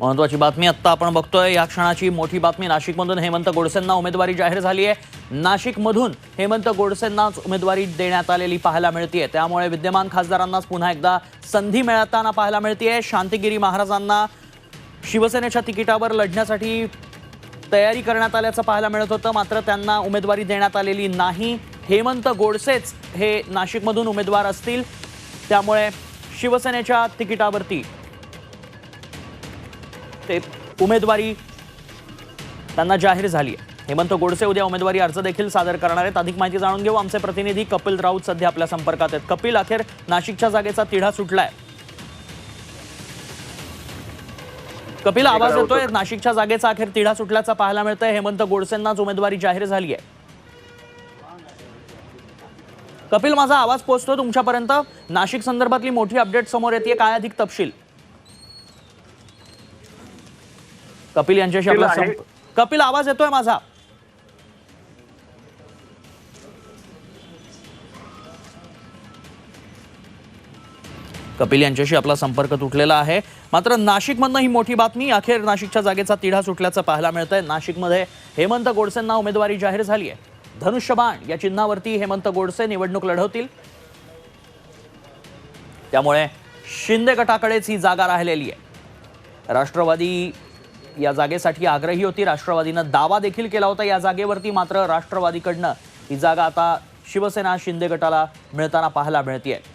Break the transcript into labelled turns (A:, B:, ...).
A: महत्वाची बातमी आत्ता आपण बघतोय. या क्षणाची मोठी बातमी नाशिकमधून हेमंत गोडसेंना उमेदवारी जाहीर झाली आहे. नाशिकमधून हेमंत गोडसेंनाच उमेदवारी देण्यात आलेली पाहायला मिळते त्यामुळे विद्यमान खासदारांनाच पुन्हा एकदा संधी मिळताना पाहायला मिळते शांतिगिरी महाराजांना शिवसेनेच्या तिकिटावर लढण्यासाठी तयारी करण्यात आल्याचं पाहायला मिळत होतं. मात्र त्यांना उमेदवारी देण्यात आलेली नाही. हेमंत गोडसेच हे नाशिकमधून उमेदवार असतील. त्यामुळे शिवसेनेच्या तिकिटावरती ते उमेदवारी त्यांना जाहीर झाली आहे. हेमंत गोडसे उद्या उमेदवारी अर्ज देखील सादर करणार आहेत. अधिक माहिती जाणून घेऊ. आमचे प्रतिनिधी कपिल राऊत सध्या आपल्या संपर्कात आहेत. कपिल अखेर नाशिकच्या जागेचा तिढा सुटलाय. कपिल आवाज येतोय? नाशिकच्या जागेचा अखेर तिढा सुटल्याचा पाहायला मिळतंय. हेमंत गोडसेंनाच उमेदवारी जाहीर झाली आहे. कपिल माझा आवाज पोहोचतोय तुमच्यापर्यंत? नाशिक संदर्भातली मोठी अपडेट समोर येते. काय अधिक तपशील? कपिल यांच्याशी आपला
B: आहे.
A: संप- कपिल आवाज येतोय माझा? कपिल यांच्याशी आपला संपर्क तुटलेला आहे. मात्र नाशिकमधनं ही मोठी बातमी अखेर नाशिकच्या जागेचा तिढा सुटल्याचं पाहायला मिळतंय. नाशिकमध्ये हेमंत गोडसेंना उमेदवारी जाहीर झाली आहे. धनुष्यबाण या चिन्हावरती हेमंत गोडसे निवडणूक लढवतील. त्यामुळे शिंदे गटाकडेच ही जागा राहिलेली आहे. राष्ट्रवादी या जागेसाठी आग्रही होती. राष्ट्रवादीनं दावा देखील केला होता या जागेवरती. मात्र राष्ट्रवादीकडनं ही जागा आता शिवसेना शिंदे गटाला मिळताना पाहायला मिळते आहे